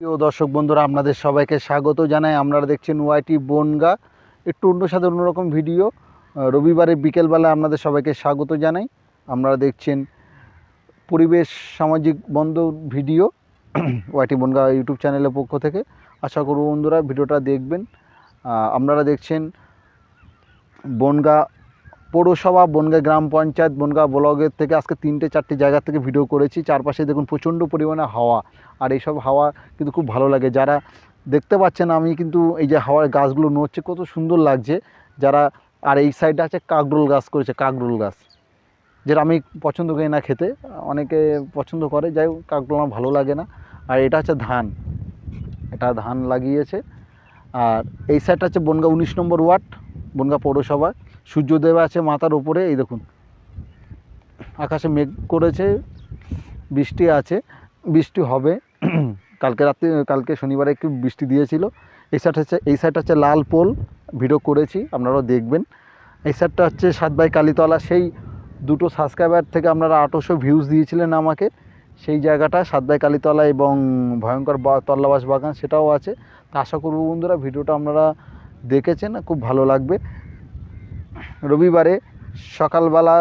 প্রিয় দর্শক বন্ধুরা, আপনাদের সবাইকে স্বাগত জানাই। আপনারা দেখছেন ওয়াইটি বনগা। একটু অন্য সাথে অন্যরকম ভিডিও। রবিবারে বিকেলবেলা আপনাদের সবাইকে স্বাগত জানাই। আপনারা দেখছেন পরিবেশ সামাজিক বন্ধ ভিডিও ওয়াইটি বনগা ইউটিউব চ্যানেলের পক্ষ থেকে। আশা করব বন্ধুরা, ভিডিওটা দেখবেন। আপনারা দেখছেন বনগা পৌরসভা, বনগা গ্রাম পঞ্চায়েত, বনগা ব্লগের থেকে আজকে তিনটে, চারটে জায়গা থেকে ভিডিও করেছি। চারপাশে দেখুন প্রচণ্ড পরিমাণে হাওয়া। আর এইসব হাওয়া কিন্তু খুব ভালো লাগে। যারা দেখতে পাচ্ছেন আমি কিন্তু এই যে হাওয়ার গাছগুলো নড়ছে, কত সুন্দর লাগছে। যারা আর এই সাইডে আছে কাকরোল গাছ করেছে, কাকরোল গাছ। যেটা আমি পছন্দ করি না খেতে, অনেকে পছন্দ করে। যাই হোক, কাকরোল আমার ভালো লাগে না। আর এটা হচ্ছে ধান। এটা ধান লাগিয়েছে। আর এই সাইডটা হচ্ছে বনগা উনিশ নম্বর ওয়ার্ড, বনগা পৌরসভা। সূর্যদেব আছে মাথার উপরে, এই দেখুন। আকাশে মেঘ করেছে, বৃষ্টি আছে, বৃষ্টি হবে। কালকে রাত্রে, কালকে শনিবারে একটু বৃষ্টি দিয়েছিল। এই সাইড হচ্ছে, এই সাইডটা হচ্ছে লাল পোল, ভিডিও করেছি, আপনারাও দেখবেন। এই সাইডটা হচ্ছে সাত সাতবাই কালীতলা, সেই দুটো সাবস্ক্রাইবার থেকে আপনারা আঠেরোশো ভিউজ দিয়েছিলেন আমাকে। সেই জায়গাটা সাতবাই কালীতলা এবং ভয়ঙ্কর তল্লাবাস বাগান, সেটাও আছে। তা আশা করব বন্ধুরা, ভিডিওটা আপনারা দেখেছেন, খুব ভালো লাগবে। রবিবারে সকালবেলা,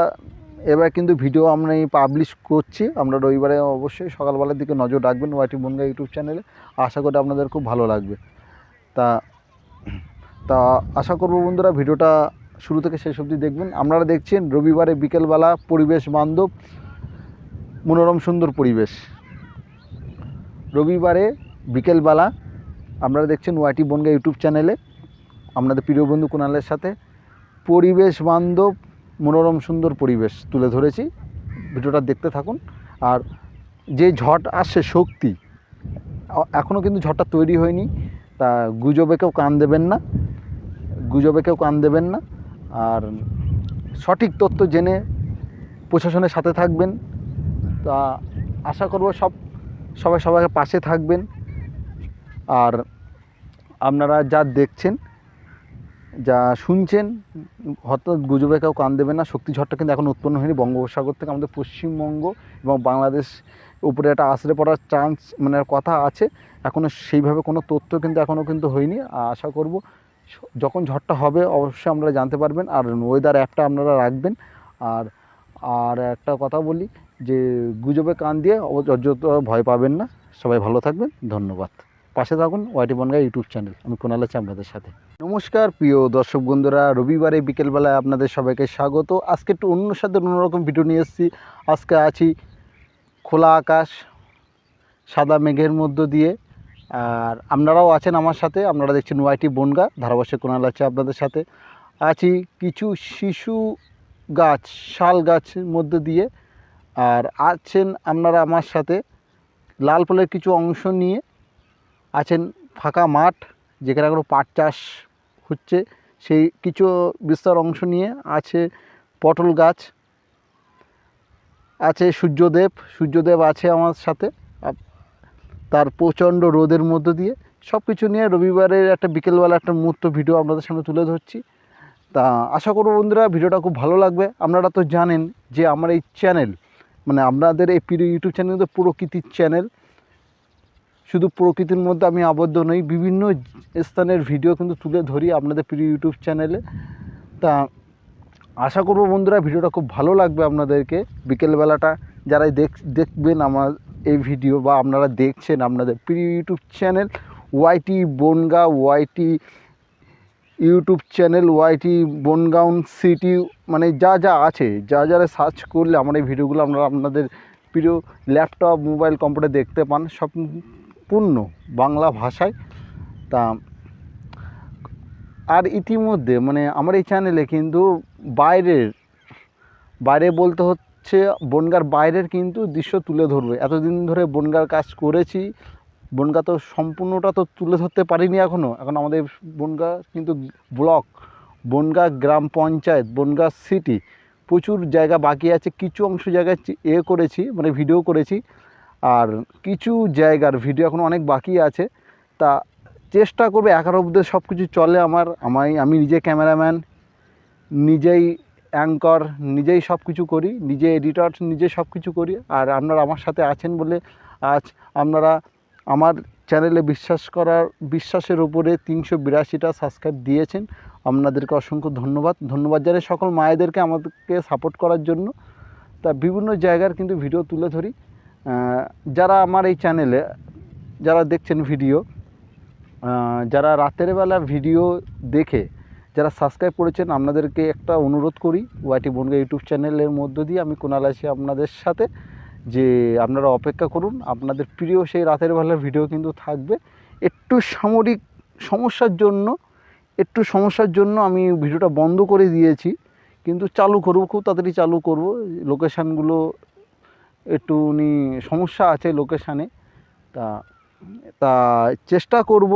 এবার কিন্তু ভিডিও আমরা পাবলিশ করছি। আমরা রবিবারে অবশ্যই সকালবেলার দিকে নজর রাখবেন ওয়াইটি বনগা ইউটিউব চ্যানেলে আশা করি আপনাদের খুব ভালো লাগবে। তা তা আশা করব বন্ধুরা ভিডিওটা শুরু থেকে শেষ অবধি দেখবেন। আপনারা দেখছেন রবিবারে বিকেলবেলা পরিবেশ বান্ধব, মনোরম সুন্দর পরিবেশ। রবিবারে বিকেলবেলা আপনারা দেখছেন ওয়াইটি বনগা ইউটিউব চ্যানেলে আপনাদের প্রিয় বন্ধু কুণালের সাথে পরিবেশ বান্ধব, মনোরম, সুন্দর পরিবেশ তুলে ধরেছি। ভিডিওটা দেখতে থাকুন। আর যে ঝট আসছে শক্তি এখনও কিন্তু ঝড়টা তৈরি হয়নি। তা গুজবে কেউ কান দেবেন না, গুজবে কেউ কান দেবেন না। আর সঠিক তথ্য জেনে প্রশাসনের সাথে থাকবেন। তা আশা করব সব, সবাই সবাইকে পাশে থাকবেন। আর আপনারা যা দেখছেন যা শুনছেন, হঠাৎ গুজবে কেউ কান দেবে না, শক্তি ঝড়টা কিন্তু এখন উৎপন্ন হয়নি। বঙ্গোপসাগর থেকে আমাদের পশ্চিমবঙ্গ এবং বাংলাদেশ উপরে একটা আছড়ে পড়ার চান্স মানে কথা আছে। এখনও সেইভাবে কোনো তথ্য কিন্তু এখনও কিন্তু হয়নি। আশা করব যখন ঝড়টা হবে, অবশ্যই আপনারা জানতে পারবেন। আর ওয়েদার অ্যাপটা আপনারা রাখবেন। আর আর একটা কথা বলি, যে গুজবে কান দিয়ে অযথা ভয় পাবেন না। সবাই ভালো থাকবেন। ধন্যবাদ। পাশে থাকুন ওয়াইটি বনগা ইউটিউব চ্যানেল আমি কোনাল আছি সাথে। নমস্কার, প্রিয় দর্শক বন্ধুরা, রবিবারে বিকেলবেলায় আপনাদের সবাইকে স্বাগত। আজকে একটু অন্য সাথে অন্যরকম ভিডিও নিয়ে এসেছি। আজকে আছি খোলা আকাশ, সাদা মেঘের মধ্য দিয়ে। আর আপনারাও আছেন আমার সাথে, আপনারা দেখছেন ওয়াইটি বনগা ধারাবাসে কোনাল আছে আপনাদের সাথে। আছি কিছু শিশু গাছ, শাল গাছের মধ্য দিয়ে। আর আছেন আপনারা আমার সাথে, লাল ফলের কিছু অংশ নিয়ে। আছেন ফাঁকা মাঠ, যেখানে এখনও পাট চাষ হচ্ছে, সেই কিছু বিস্তার অংশ নিয়ে আছে পটল গাছ, আছে সূর্যদেব সূর্যদেব আছে আমার সাথে তার প্রচণ্ড রোদের মধ্য দিয়ে। সব কিছু নিয়ে রবিবারের একটা বিকেলবেলা একটা মুহূর্ত ভিডিও আপনাদের সামনে তুলে ধরছি। তা আশা করব বন্ধুরা ভিডিওটা খুব ভালো লাগবে। আপনারা তো জানেন যে আমার এই চ্যানেল মানে আপনাদের এই প্রিয় ইউটিউব চ্যানেল তো প্রকৃতির চ্যানেল। শুধু প্রকৃতির মধ্যে আমি আবদ্ধ নই, বিভিন্ন স্থানের ভিডিও কিন্তু তুলে ধরি আপনাদের প্রিয় ইউটিউব চ্যানেলে তা আশা করব বন্ধুরা ভিডিওটা খুব ভালো লাগবে আপনাদেরকে। বিকেলবেলাটা যারাই দেখ, দেখবেন আমার এই ভিডিও বা আপনারা দেখছেন আপনাদের প্রিয় YouTube channel YT Bongaon YT YouTube channel YT Bongaon city মানে যা যা আছে, যা যারা সার্চ করলে আমার এই ভিডিওগুলো আপনারা আপনাদের প্রিয় ল্যাপটপ মোবাইল কম্পিউটার দেখতে পান। সম্পূর্ণ বাংলা ভাষায়। তা, আর ইতিমধ্যে মানে আমার এই চ্যানেলে কিন্তু বাইরের, বাইরে বলতে হচ্ছে বনগার বাইরের কিন্তু দৃশ্য তুলে ধরবে। এতদিন ধরে বনগার কাজ করেছি, বনগা তো সম্পূর্ণটা তো তুলে ধরতে পারিনি এখনও এখন আমাদের বনগা কিন্তু ব্লক, বনগা গ্রাম পঞ্চায়েত, বনগা সিটি প্রচুর জায়গা বাকি আছে। কিছু অংশ জায়গায় এ করেছি মানে ভিডিও করেছি। আর কিছু জায়গার ভিডিও এখন অনেক বাকি আছে, তা চেষ্টা করবে একার অব্দি সব কিছু চলে আমার, আমায়, আমি নিজে ক্যামেরাম্যান, নিজেই অ্যাঙ্কর, নিজেই সব কিছু করি, নিজে এডিটর, নিজে সব কিছু করি, আর আপনারা আমার সাথে আছেন বলে আজ আপনারা আমার চ্যানেলে বিশ্বাস করার, বিশ্বাসের উপরে তিনশো বিরাশিটা সাবস্ক্রাইব দিয়েছেন। আপনাদেরকে অসংখ্য ধন্যবাদ। ধন্যবাদ জানাই সকল মায়েদেরকে আমাদেরকে সাপোর্ট করার জন্য। তা বিভিন্ন জায়গার কিন্তু ভিডিও তুলে ধরি। যারা আমার এই চ্যানেলে যারা দেখছেন ভিডিও যারা রাতের বেলা ভিডিও দেখে, যারা সাবস্ক্রাইব করেছেন, আপনাদেরকে একটা অনুরোধ করি ওয়াইটি বনগা ইউটিউব চ্যানেলের মধ্য দিয়ে আমি কোনাল আছি আপনাদের সাথে, যে আপনারা অপেক্ষা করুন, আপনাদের প্রিয় সেই রাতের বেলার ভিডিও কিন্তু থাকবে। একটু সামরিক সমস্যার জন্য, একটু সমস্যার জন্য আমি ভিডিওটা বন্ধ করে দিয়েছি, কিন্তু চালু করব, খুব তাড়াতাড়ি চালু করব লোকেশানগুলো একটুনি সমস্যা আছে লোকেশানে তা তা চেষ্টা করব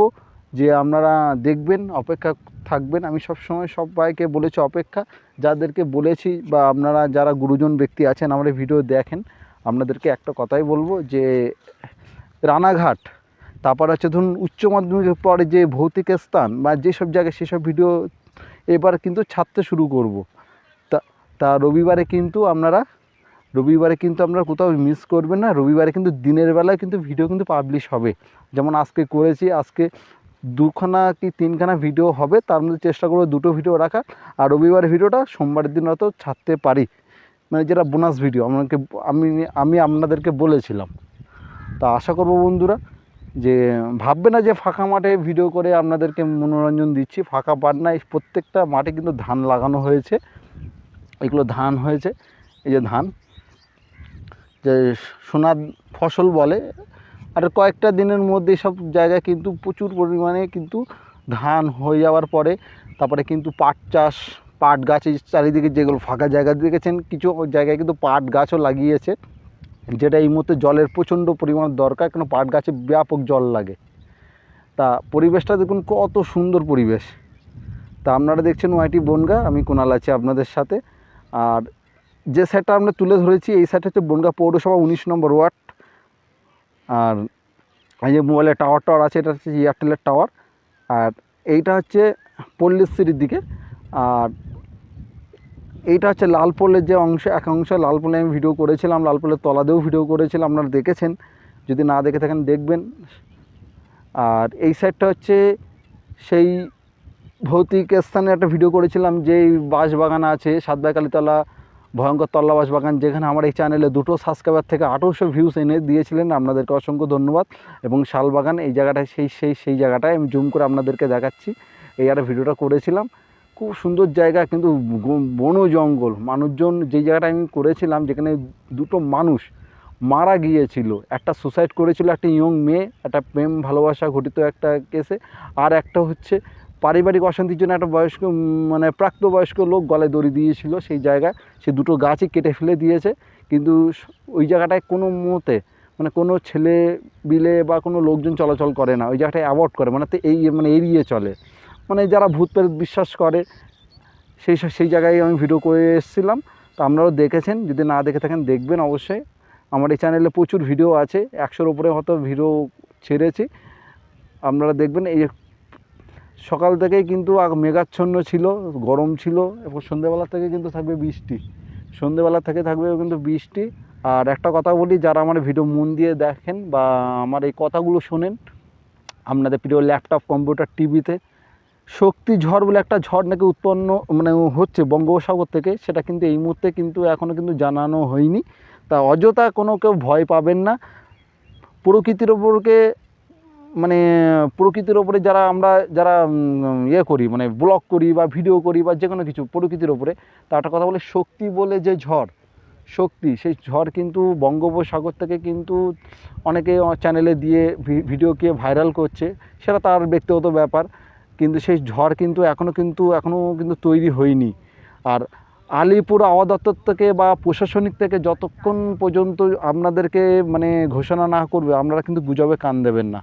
যে আপনারা দেখবেন, অপেক্ষা থাকবেন। আমি সব সময় সবাইকে বলেছি অপেক্ষা, যাদেরকে বলেছি বা আপনারা যারা গুরুজন ব্যক্তি আছেন, আমার ভিডিও দেখেন, আপনাদেরকে একটা কথাই বলব যে রানাঘাট, তারপর হচ্ছে ধরুন উচ্চ মাধ্যমিকের পরে যে ভৌতিক স্থান বা যেসব জায়গায় সেসব ভিডিও এবার কিন্তু ছাড়তে শুরু করব। তা তা রবিবারে কিন্তু আপনারা রবিবারে কিন্তু আপনারা কোথাও মিস করবেন না, রবিবারে কিন্তু দিনের বেলায় কিন্তু ভিডিও কিন্তু পাবলিশ হবে। যেমন আজকে করেছি, আজকে দুখানা কি তিনখানা ভিডিও হবে, তার মধ্যে চেষ্টা করব দুটো ভিডিও রাখার। আর রবিবার ভিডিওটা সোমবারের দিন হয়তো ছাড়তে পারি। মানে যেটা বোনাস ভিডিও আমাকে, আমি আমি আপনাদেরকে বলেছিলাম। তা আশা করব বন্ধুরা, যে ভাববে না যে ফাঁকা মাঠে ভিডিও করে আপনাদেরকে মনোরঞ্জন দিচ্ছি। ফাঁকা পাট না প্রত্যেকটা মাঠে কিন্তু ধান লাগানো হয়েছে। এগুলো ধান হয়েছে, এই যে ধান। যে সোনার ফসল বলে, আর কয়েকটা দিনের মধ্যে সব জায়গায় কিন্তু প্রচুর পরিমাণে কিন্তু ধান হয়ে যাওয়ার পরে, তারপরে কিন্তু পাট চাষ, পাট গাছের চারিদিকে যেগুলো ফাঁকা জায়গা দেখেছেন, কিছু জায়গায় কিন্তু পাট গাছও লাগিয়েছে, যেটা এই মুহূর্তে জলের প্রচণ্ড পরিমাণ দরকার, কেন পাট গাছে ব্যাপক জল লাগে। তা পরিবেশটা দেখুন কত সুন্দর পরিবেশ। তা আপনারা দেখছেন ওয়াইটি বনগা, আমি কোনাল আছি আপনাদের সাথে, আর যে সাইডটা আমরা তুলে ধরেছি, এই সাইডটা হচ্ছে বনগা পৌরসভা উনিশ নম্বর ওয়ার্ড। আর এই যে মোবাইলের টাওয়ার টাওয়ার আছে, এটা হচ্ছে এয়ারটেলের টাওয়ার আর এইটা হচ্ছে পল্লীশ্রীর দিকে। আর এইটা হচ্ছে লালপোলের যে অংশ, এক অংশ। লালপোলে আমি ভিডিও করেছিলাম, লালপোলের তলাতেও ভিডিও করেছিলাম, আপনারা দেখেছেন। যদি না দেখে থাকেন, দেখবেন। আর এই সাইডটা হচ্ছে সেই ভৌতিক স্থানে একটা ভিডিও করেছিলাম যে যেই বাঁশবাগান আছে সাতবাইকালীতলা ভয়ঙ্কর তল্লাবাস বাগান, যেখানে আমার এই চ্যানেলে দুটো সাবস্ক্রাইবার থেকে আঠেরোশো ভিউস এনে দিয়েছিলেন। আপনাদেরকে অসংখ্য ধন্যবাদ। এবং শালবাগান এই জায়গাটায়, সেই সেই সেই জায়গাটায় আমি জুম করে আপনাদেরকে দেখাচ্ছি। এই একটা ভিডিওটা করেছিলাম। খুব সুন্দর জায়গা, কিন্তু বন জঙ্গল। মানুষজন যেই জায়গাটা আমি করেছিলাম, যেখানে দুটো মানুষ মারা গিয়েছিল। একটা সুসাইড করেছিল, একটা ইয়ং মেয়ে, একটা প্রেম ভালোবাসা ঘটিত একটা কেসে আর একটা হচ্ছে পারিবারিক অশান্তির জন্য একটা বয়স্ক মানে প্রাপ্তবয়স্ক লোক গলায় দড়ি দিয়েছিল সেই জায়গায়। সে দুটো গাছই কেটে ফেলে দিয়েছে। কিন্তু ওই জায়গাটায় কোনো মতে মানে কোনো ছেলে বিলে বা কোনো লোকজন চলাচল করে না। ওই জায়গাটায় অ্যাভয়েড করে মানে এই মানে এড়িয়ে চলে। মানে যারা ভূত প্রেত বিশ্বাস করে, সেই সেই জায়গায় আমি ভিডিও করে এসেছিলাম। তো আপনারাও দেখেছেন, যদি না দেখে থাকেন দেখবেন অবশ্যই। আমার এই চ্যানেলে প্রচুর ভিডিও আছে। একশোর উপরে হয়তো ভিডিও ছেড়েছি। আপনারা দেখবেন এই সকাল থেকেই কিন্তু মেঘাচ্ছন্ন ছিল, গরম ছিল এবং সন্ধ্যেবেলা থেকে কিন্তু থাকবে বৃষ্টি। সন্ধ্যেবেলা থেকে থাকবে কিন্তু বৃষ্টি। আর একটা কথা বলি, যারা আমার ভিডিও মন দিয়ে দেখেন বা আমার এই কথাগুলো শোনেন, আপনাদের প্রিয় ল্যাপটপ, কম্পিউটার, টিভিতে, শক্তি ঝড় বলে একটা ঝড় নাকি উৎপন্ন মানে হচ্ছে বঙ্গোপসাগর থেকে, সেটা কিন্তু এই মুহূর্তে কিন্তু এখনও কিন্তু জানানো হয়নি। তা অযথা কোনো কেউ ভয় পাবেন না। প্রকৃতির ওপরকে মানে প্রকৃতির ওপরে যারা আমরা, যারা ইয়ে করি মানে ব্লগ করি বা ভিডিও করি বা যে কোনো কিছু প্রকৃতির ওপরে তা একটা কথা বলে শক্তি বলে যে ঝড়, শক্তি, সেই ঝড় কিন্তু বঙ্গোপসাগর থেকে কিন্তু অনেকে চ্যানেলে দিয়ে ভিডিওকে ভাইরাল করছে, সেটা তার ব্যক্তিগত ব্যাপার, কিন্তু সেই ঝড় কিন্তু এখনও কিন্তু এখনও কিন্তু তৈরি হয়নি। আর আলিপুর আওয়া দপ্তর থেকে বা প্রশাসনিক থেকে যতক্ষণ পর্যন্ত আপনাদেরকে মানে ঘোষণা না করবে, আপনারা কিন্তু গুজবে কান দেবেন না।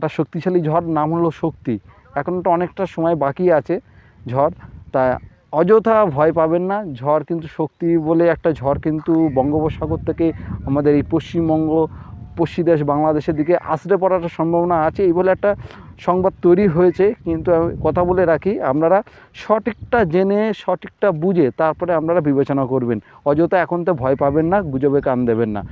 একটা শক্তিশালী ঝড় নাম হলো শক্তি। এখন তো অনেকটা সময় বাকি আছে ঝড়। তা অযথা ভয় পাবেন না। ঝড় কিন্তু শক্তি বলে একটা ঝড় কিন্তু বঙ্গোপসাগর থেকে আমাদের এই পশ্চিমবঙ্গ, পশ্চিম দেশ, বাংলাদেশের দিকে আশ্রে পড়ার সম্ভাবনা আছে এই বলে একটা সংবাদ তৈরি হয়েছে। কিন্তু কথা বলে রাখি, আপনারা সঠিকটা জেনে, সঠিকটা বুঝে তারপরে আপনারা বিবেচনা করবেন। অযথা এখন তো ভয় পাবেন না, গুজবে কান দেবেন না।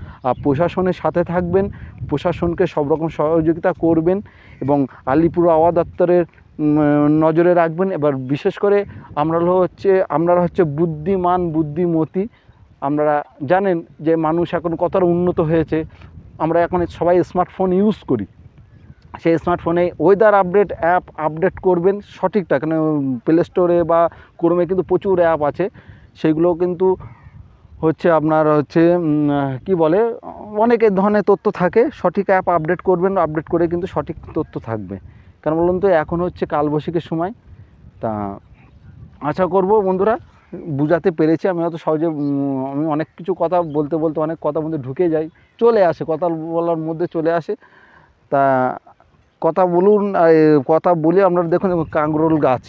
প্রশাসনের সাথে থাকবেন, প্রশাসনকে সব রকম সহযোগিতা করবেন এবং আলিপুর আওয়া দপ্তরের নজরে রাখবেন। এবার বিশেষ করে আমরা হচ্ছে আপনারা হচ্ছে বুদ্ধিমান, বুদ্ধিমতী। আপনারা জানেন যে মানুষ এখন কতটা উন্নত হয়েছে। আমরা এখন সবাই স্মার্টফোন ইউজ করি। সেই স্মার্টফোনে ওয়েদার আপডেট অ্যাপ আপডেট করবেন সঠিকটা। কেন প্লে স্টোরে বা ক্রোমে কিন্তু প্রচুর অ্যাপ আছে। সেগুলো কিন্তু হচ্ছে আপনার হচ্ছে কি বলে, অনেক ধরনের তথ্য থাকে, সঠিক অ্যাপ আপডেট করবেন আপডেট করে কিন্তু সঠিক তথ্য থাকবে। কেন বলুন তো, এখন হচ্ছে কালবৈশাখীর সময়। তা আশা করব বন্ধুরা, বুঝাতে পেরেছি, আমি হয়তো সহজে আমি অনেক কিছু কথা বলতে বলতে অনেক কথা মধ্যে ঢুকে যাই, চলে আসে, কথা বলার মধ্যে চলে আসে। তা কথা বলুন কথা বলে, আপনারা দেখুন কাঁকরোল গাছ,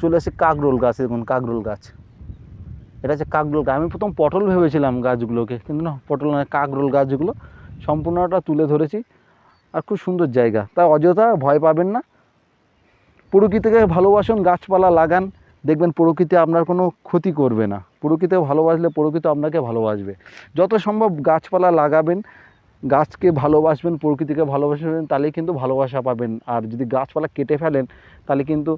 চলে আসে কাঁকরোল গাছ, দেখুন কাঁকরোল গাছ। এটা হচ্ছে কাকরোল গাছ আমি প্রথম পটল ভেবেছিলাম গাছগুলোকে, কিন্তু না, পটল নয় কাকরোল গাছগুলো সম্পূর্ণটা তুলে ধরেছি আর খুব সুন্দর জায়গা। তাই অযথা ভয় পাবেন না। প্রকৃতিকে ভালোবাসুন, গাছপালা লাগান, দেখবেন প্রকৃতি আপনার কোনো ক্ষতি করবে না। প্রকৃতিকে ভালোবাসলে প্রকৃতি আপনাকে ভালোবাসবে। যত সম্ভব গাছপালা লাগাবেন, গাছকে ভালোবাসবেন, প্রকৃতিকে ভালোবাসবেন, তাহলেই কিন্তু ভালোবাসা পাবেন। আর যদি গাছপালা কেটে ফেলেন, তাহলে কিন্তু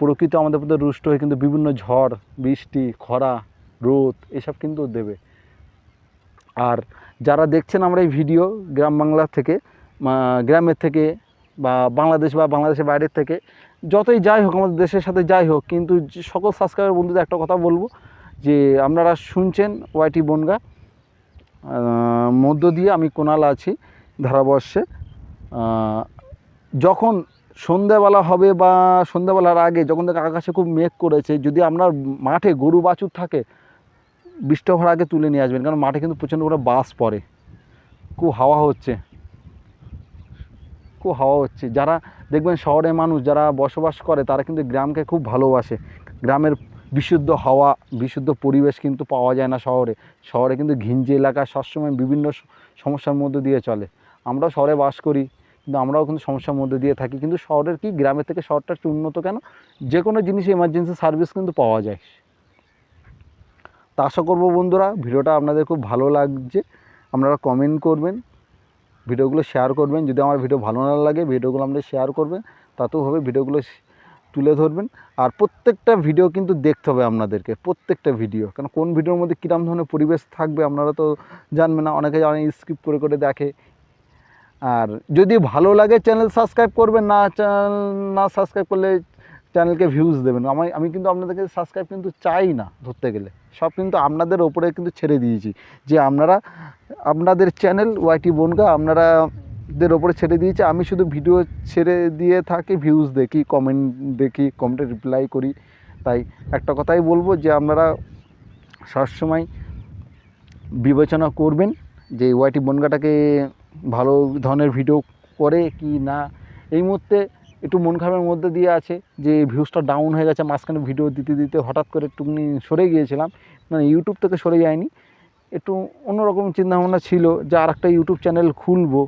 প্রকৃতি আমাদের প্রতি রুষ্ট হয়ে কিন্তু বিভিন্ন ঝড়, বৃষ্টি, খরা রোদ, এসব কিন্তু দেবে। আর যারা দেখছেন আমরা এই ভিডিও গ্রাম বাংলা থেকে গ্রামের থেকে বা বাংলাদেশ বা বাংলাদেশের বাইরের থেকে, যতই যাই হোক আমাদের দেশের সাথে যাই হোক, কিন্তু সকল সাবস্ক্রাইবার বন্ধুদের একটা কথা বলব, যে আপনারা শুনছেন ওয়াইটি বনগা মধ্য দিয়ে আমি কোনাল আছি ধারাবর্ষে। যখন সন্ধ্যাবেলা হবে বা সন্ধ্যাবেলার আগে, যখন থেকে আকাশে খুব মেঘ করেছে, যদি আপনার মাঠে গরু বাছুর থাকে বৃষ্টি হওয়ার আগে তুলে নিয়ে আসবেন, কারণ মাঠে কিন্তু প্রচণ্ড করে বাস পড়ে। খুব হাওয়া হচ্ছে। খুব হাওয়া হচ্ছে। যারা দেখবেন শহরের মানুষ, যারা বসবাস করে, তারা কিন্তু গ্রামকে খুব ভালোবাসে। গ্রামের বিশুদ্ধ হাওয়া, বিশুদ্ধ পরিবেশ কিন্তু পাওয়া যায় না শহরে। শহরে কিন্তু ঘিঞ্জি এলাকা সবসময় বিভিন্ন সমস্যার মধ্যে দিয়ে চলে। আমরাও শহরে বাস করি, কিন্তু আমরাও কিন্তু সমস্যার মধ্যে দিয়ে থাকি। কিন্তু শহরের কি, গ্রামের থেকে শহরটা একটু উন্নত কেন? যে কোনো জিনিস এমার্জেন্সি সার্ভিস কিন্তু পাওয়া যায়। তা আশা করব বন্ধুরা ভিডিওটা আপনাদের খুব ভালো লাগছে। আপনারা কমেন্ট করবেন, ভিডিওগুলো শেয়ার করবেন। যদি আমার ভিডিও ভালো না লাগে, ভিডিওগুলো আপনারা শেয়ার করবেন, তাতেও হবে ভিডিওগুলো তুলে ধরবেন। আর প্রত্যেকটা ভিডিও কিন্তু দেখতে হবে আপনাদেরকে, প্রত্যেকটা ভিডিও কারণ কোন ভিডিওর মধ্যে কীরকম ধরনের পরিবেশ থাকবে আপনারা তো জানবেন না, অনেকে অনেক স্কিপ করে করে দেখে। আর যদি ভালো লাগে চ্যানেল সাবস্ক্রাইব করবেন, না চ্যানেল না সাবস্ক্রাইব করলে চ্যানেলকে ভিউজ দেবেন। আমি আমি কিন্তু আপনাদেরকে সাবস্ক্রাইব কিন্তু চাই না ধরতে গেলে। সব কিন্তু আপনাদের ওপরে কিন্তু ছেড়ে দিয়েছি যে আপনারা, আপনাদের চ্যানেল ওয়াইটি বনগা আপনারা দের ওপরে ছেড়ে দিয়েছি। আমি শুধু ভিডিও ছেড়ে দিয়ে থাকি ভিউজ দেখি কমেন্ট দেখি কমেন্টে রিপ্লাই করি। তাই একটা কথাই বলব যে আপনারা সবসময় বিবেচনা করবেন যে ওয়াইটি বনগাটাকে ভালো ধরনের ভিডিও করে কি না। এই মুহূর্তে একটু মন খারাপের মধ্যে দিয়ে আছে যে ভিউজটা ডাউন হয়ে গেছে, মাঝখানে ভিডিও দিতে দিতে হঠাৎ করে একটুখানি সরে গিয়েছিলাম। মানে ইউটিউব থেকে সরে যায়নি। একটু অন্যরকম চিন্তাভাবনা ছিল যে আর একটা ইউটিউব চ্যানেল খুলবো।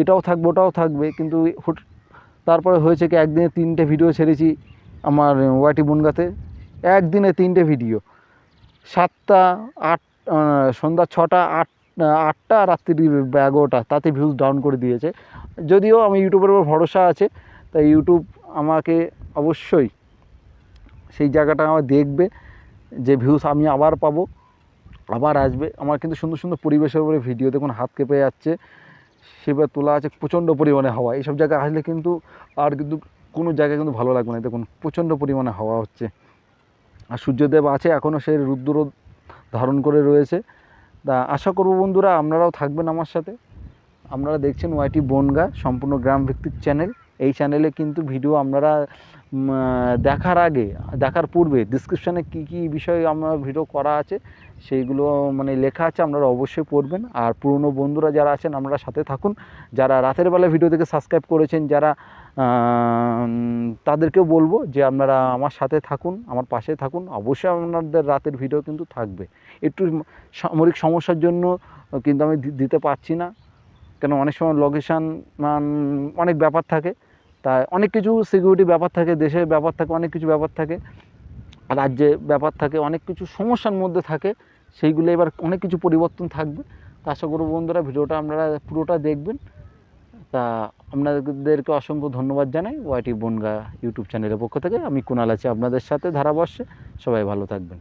এটাও থাকবে, ওটাও থাকবে। কিন্তু তারপরে হয়েছে কি, একদিনে তিনটে ভিডিও ছেড়েছি আমার ওয়াইটি বনগাতে। একদিনে তিনটে ভিডিও সাতটা, আট সন্ধ্যা ছটা, আট, আটটা রাত্রি এগারোটা তাতে ভিউজ ডাউন করে দিয়েছে। যদিও আমি ইউটিউবের উপর ভরসা আছে তাই ইউটিউব আমাকে অবশ্যই সেই জায়গাটা আমার দেখবে, যে ভিউজ আমি আবার পাবো, আবার আসবে। আমার কিন্তু সুন্দর সুন্দর পরিবেশের উপরে ভিডিও দেখুন, হাত কেঁপে যাচ্ছে সেবার তোলা আছে, প্রচণ্ড পরিমাণে হাওয়া। এইসব জায়গায় আসলে কিন্তু আর কিন্তু কোনো জায়গায় কিন্তু ভালো লাগবে না। দেখুন, প্রচণ্ড পরিমাণে হাওয়া হচ্ছে। আর সূর্যদেব আছে, এখনও সেই রুদ্র ধারণ করে রয়েছে। তা আশা করব বন্ধুরা, আপনারাও থাকবেন আমার সাথে। আপনারা দেখছেন ওয়াইটি বনগা, সম্পূর্ণ গ্রাম ভিত্তিক চ্যানেল। এই চ্যানেলে কিন্তু ভিডিও আপনারা দেখার আগে, দেখার পূর্বে ডিসক্রিপশানে কী কী বিষয়ে আমার ভিডিও করা আছে, সেইগুলো মানে লেখা আছে, আপনারা অবশ্যই পড়বেন। আর পুরনো বন্ধুরা যারা আছেন, আপনারা সাথে থাকুন। যারা রাতের বেলা ভিডিও থেকে সাবস্ক্রাইব করেছেন, যারা তাদেরকেও বলব যে আপনারা আমার সাথে থাকুন, আমার পাশে থাকুন। অবশ্যই আপনাদের রাতের ভিডিও কিন্তু থাকবে। একটু সামরিক সমস্যার জন্য কিন্তু আমি দিতে পারছি না। কেন, অনেক সময় লোকেশান অনেক ব্যাপার থাকে। তাই অনেক কিছু সিকিউরিটি ব্যাপার থাকে, দেশের ব্যাপার থাকে, অনেক কিছু ব্যাপার থাকে, রাজ্যে ব্যাপার থাকে, অনেক কিছু সমস্যার মধ্যে থাকে, সেইগুলো এবার অনেক কিছু পরিবর্তন থাকবে। তা আশা করব বন্ধুরা ভিডিওটা আপনারা পুরোটা দেখবেন। তা আপনাদেরকে অসংখ্য ধন্যবাদ জানাই ওয়াইটি বনগা ইউটিউব চ্যানেলের পক্ষ থেকে। আমি কুণাল আছি আপনাদের সাথে ধারাবর্ষে সবাই ভালো থাকবেন।